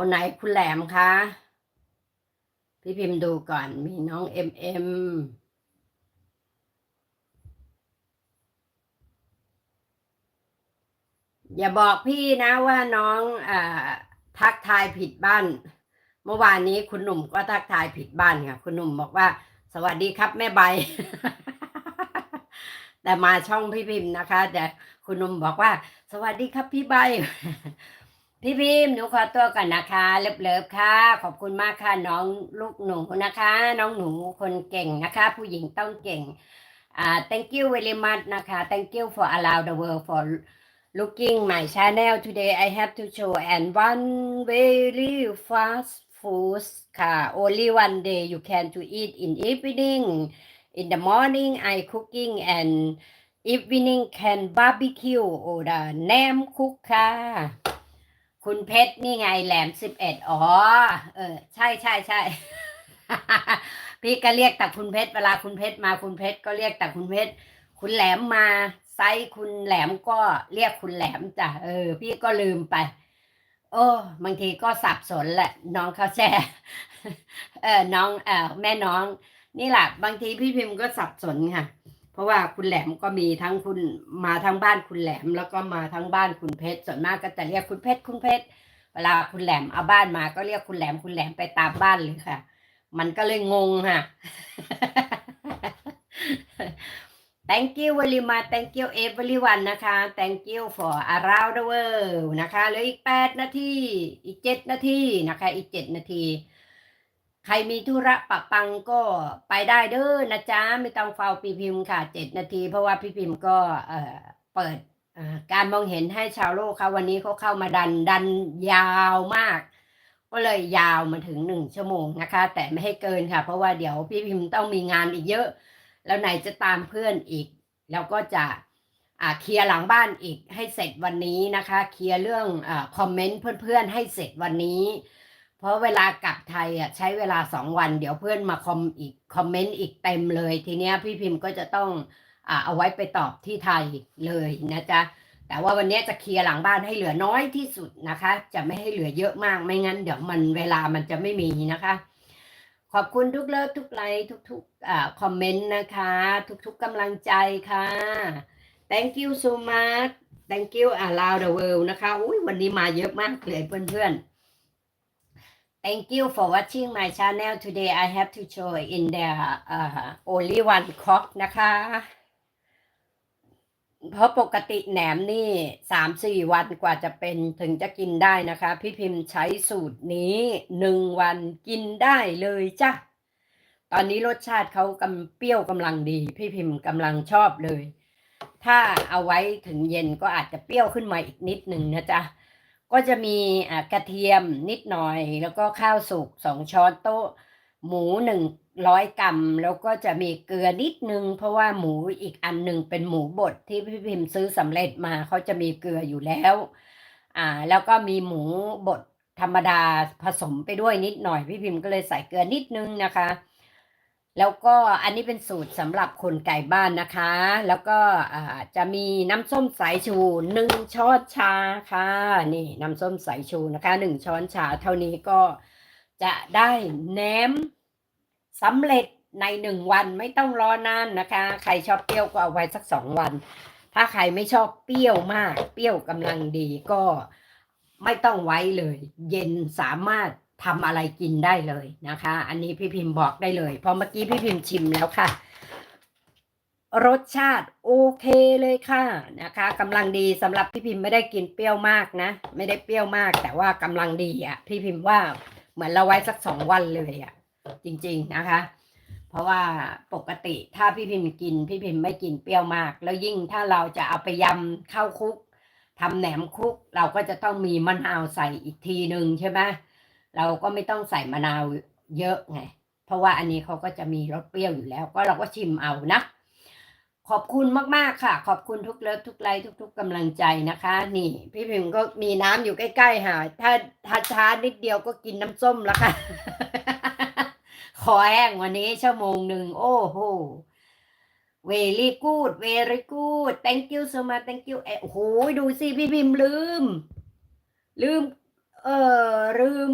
ตัวไหนคุณแหลมคะ พี่พิมพ์ดูก่อน มีน้องเอ็มเอ็มอย่าบอกพี่นะว่าน้องอ่าทักทายผิดบ้าน เมื่อวานนี้คุณหนุ่มก็ทักทายผิดบ้านค่ะ คุณหนุ่มบอกว่า สวัสดีครับแม่ใบ แต่มาช่องพี่พิมพ์นะคะ แต่คุณหนุ่มบอกว่า สวัสดีครับพี่ใบ พี่พิมพ์หนูขอตัวก่อนนะคะ เลิฟๆค่ะ ขอบคุณมากค่ะน้องลูกหนูนะคะ น้องหนูคนเก่งนะคะ ผู้หญิงต้องเก่งอ่า thank you very much นะคะ thank you for allow the world for looking my channel today I have to show and one very fast food ค่ะ only one day you can to eat in evening in the morning I cooking and evening can barbecue or the nam cook ค่ะ คุณเพชรนี่ไงแหลมสิบเอ็ดอ๋อ เออ ใช่ใช่ใช่ พี่ก็เรียกแต่คุณเพชรเวลาคุณเพชรมาคุณเพชรก็เรียกแต่คุณเพชรคุณแหลมมาไซส์คุณแหลมก็เรียกคุณแหลมจ้ะเออ พี่ก็ลืมไป โอ้บางทีก็สับสนแหละ น้องเขาแช่เออน้องเออแม่น้อง นี่แหละบางทีพี่พิมพ์ก็สับสนค่ะ ราะว่าคุณแหลมก็มีทั้งคุณมาทั้งบ้านคุณแหลม แล้วก็มาทั้งบ้านคุณเพชรส่วนมากก็จะเรียกคุณเพชรคุณเพชรเวลาคุณแหลมเอาบ้านมาก็เรียกคุณแหลมคุณแหลมไปตามบ้านเลยค่ะ มันก็เลยงงค่ะ thank you very much thank you everyone นะคะ thank you for around the world นะคะเหลืออีกแปดนาที อีกเจ็ดนาทีนะคะ อีกเจ็ดนาที ใครมีธุระปะปังก็ไปได้เด้อนะจ๊ะ ไม่ต้องเฝ้าพี่พิมพ์ค่ะเจ็ดนาที เพราะว่าพี่พิมพ์ก็เอ่อเปิดการมองเห็นให้ชาวโลกค่ะวันนี้เขาเข้ามาดันดันยาวมาก ก็เลยยาวมาถึงหนึ่งชั่วโมงนะคะ แต่ไม่ให้เกินค่ะ เพราะว่าเดี๋ยวพี่พิมพ์ต้องมีงานอีกเยอะ แล้วไหนจะตามเพื่อนอีก แล้วก็จะอาเคลียร์หลังบ้านอีกให้เสร็จวันนี้นะคะ เคลียร์เรื่องอคอมเมนต์เพื่อนๆให้เสร็จวันนี้ เพราะเวลากลับไทยอะใช้เวลาสองวันเดี๋ยวเพื่อนมาคอมอีกคอมเมนต์อีกเต็มเลย ทีเนี้ยพี่พิมพ์ก็จะต้องอ่าเอาไว้ไปตอบที่ไทยเลยนะจ๊ะแต่ว่าวันนี้จะเคลียร์หลังบ้านให้เหลือน้อยที่สุดนะคะ จะไม่ให้เหลือเยอะมากไม่งั้น เดี๋ยวมันเวลามันจะไม่มีนะคะ ขอบคุณทุกเลิฟทุกไลค์ทุกๆอ่าคอมเมนต์นะคะ ทุกๆกำลังใจค่ะ thank you so much thank you around the world นะคะ อุ้ยวันนี้มาเยอะมากเลยเพื่อนๆ Thank you for watching my channel today. I have to show in the uh, only one cook นะคะ เพราะปกติแหนมนี่สามสี่วันกว่าจะเป็นถึงจะกินได้นะคะ พี่พิมพ์ใช้สูตรนี้หนึ่งวันกินได้เลยจ้ะ ตอนนี้รสชาติเขากำเปรี้ยวกำลังดี พี่พิมพ์กำลังชอบเลย ถ้าเอาไว้ถึงเย็นก็อาจจะเปรี้ยวขึ้นมาอีกนิดหนึ่งนะจ๊ะ ก็จะมีกระเทียมนิดหน่อย แล้วก็ข้าวสุกสองช้อนโต๊ะ หมูหนึ่งร้อยกรัมแล้วก็จะมีเกลือนิดนึง เพราะว่าหมูอีกอันหนึ่งเป็นหมูบดที่พี่พิมพ์ซื้อสำเร็จมาเขาจะมีเกลืออยู่แล้ว อ่า แล้วก็มีหมูบดธรรมดาผสมไปด้วยนิดหน่อยพี่พิมพ์ก็เลยใส่เกลือนิดนึงนะคะ แล้วก็อันนี้เป็นสูตรสำหรับคนไก่บ้านนะคะ แล้วก็จะมีน้ำส้มสายชูหนึ่งช้อนชาค่ะ นี่น้ำส้มสายชูนะคะหนึ่งช้อนชา เท่านี้ก็จะได้แหนมสำเร็จในหนึ่งวันไม่ต้องรอนานนะคะ ใครชอบเปรี้ยวก็เอาไว้สักสองวัน ถ้าใครไม่ชอบเปรี้ยวมาก เปรี้ยวกำลังดีก็ไม่ต้องไว้เลย เย็นสามารถ ทำอะไรกินได้เลยนะคะ อันนี้พี่พิมพ์บอกได้เลยเพราะเมื่อกี้พี่พิมพ์ชิมแล้วค่ะ รสชาติโอเคเลยค่ะนะคะกำลังดีสำหรับพี่พิมพ์ไม่ได้กินเปรี้ยวมากนะ ไม่ได้เปรี้ยวมาก แต่ว่ากำลังดีอะ พี่พิมพ์ว่าเหมือนเราไว้สักสองวันเลยอะ จริง ๆนะคะ เพราะว่าปกติถ้าพี่พิมพ์กิน พี่พิมพ์ไม่กินเปรี้ยวมาก แล้วยิ่งถ้าเราจะเอาไปยำข้าวคุกทำแหนมคุก เราก็จะต้องมีมะนาวใส่อีกทีหนึ่งใช่ไหมเเราก็ไม่ต้องใส่มะนาวเยอะไง เพราะว่าอันนี้เขาก็จะมีรสเปรี้ยวอยู่แล้ว ก็เราก็ชิมเอานะ ขอบคุณมากๆค่ะ ขอบคุณทุกเลิฟทุกไลค์ทุก ๆกำลังใจนะคะ นี่ พี่พิมก็มีน้ำอยู่ใกล้ๆค่ะถ้าถ้าช้านิดเดียวก็กินน้ำส้มแล้วค่ะ ขอแห้งวันนี้ชั่วโมงหนึ่งโอ้โห very good very good thank you so much thank you เอ้โอ้โห ดูสิ พี่พิมพ์ลืม ลืม เออลืม